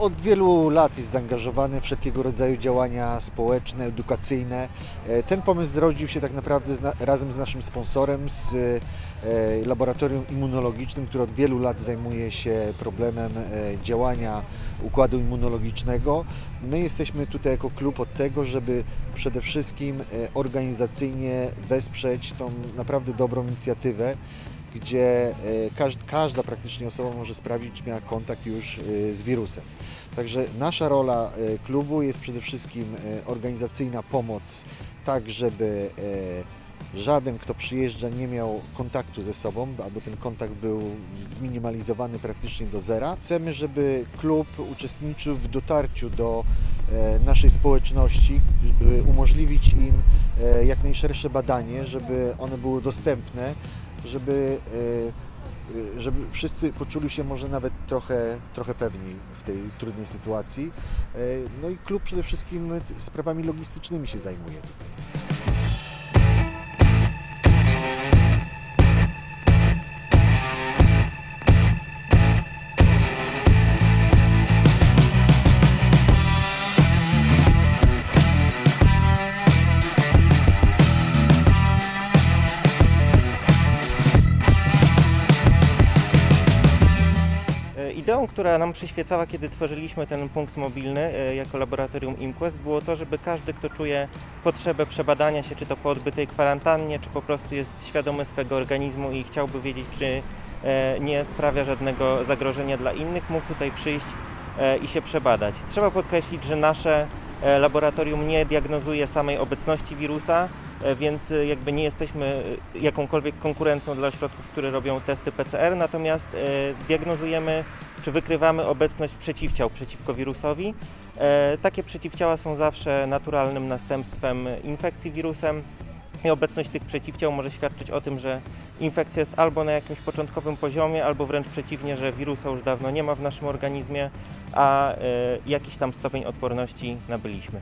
od wielu lat jest zaangażowany w wszelkiego rodzaju działania społeczne, edukacyjne. E, Ten pomysł zrodził się tak naprawdę zna, razem z naszym sponsorem, z e, laboratorium immunologicznym, które od wielu lat zajmuje się problemem e, działania układu immunologicznego. My jesteśmy tutaj jako klub od tego, żeby przede wszystkim organizacyjnie wesprzeć tą naprawdę dobrą inicjatywę, gdzie e, każ- każda praktycznie osoba może sprawdzić, czy miała kontakt już e, z wirusem. Także nasza rola e, klubu jest przede wszystkim organizacyjna pomoc, tak żeby żaden, kto przyjeżdża, nie miał kontaktu ze sobą, aby ten kontakt był zminimalizowany praktycznie do zera. Chcemy, żeby klub uczestniczył w dotarciu do naszej społeczności, umożliwić im jak najszersze badanie, żeby one były dostępne, żeby, e, e, żeby wszyscy poczuli się może nawet trochę, trochę pewniej w tej trudnej sytuacji. E, No i klub przede wszystkim sprawami logistycznymi się zajmuje tutaj. Ideą, która nam przyświecała, kiedy tworzyliśmy ten punkt mobilny e, jako laboratorium ImQuest, było to, żeby każdy, kto czuje potrzebę przebadania się, czy to po odbytej kwarantannie, czy po prostu jest świadomy swego organizmu i chciałby wiedzieć, czy e, nie sprawia żadnego zagrożenia dla innych, mógł tutaj przyjść e, i się przebadać. Trzeba podkreślić, że nasze laboratorium nie diagnozuje samej obecności wirusa, więc e, jakby nie jesteśmy e, jakąkolwiek konkurencją dla ośrodków, które robią testy PCR, natomiast e, diagnozujemy czy wykrywamy obecność przeciwciał przeciwko wirusowi. E, Takie przeciwciała są zawsze naturalnym następstwem infekcji wirusem i obecność tych przeciwciał może świadczyć o tym, że infekcja jest albo na jakimś początkowym poziomie, albo wręcz przeciwnie, że wirusa już dawno nie ma w naszym organizmie, a e, jakiś tam stopień odporności nabyliśmy.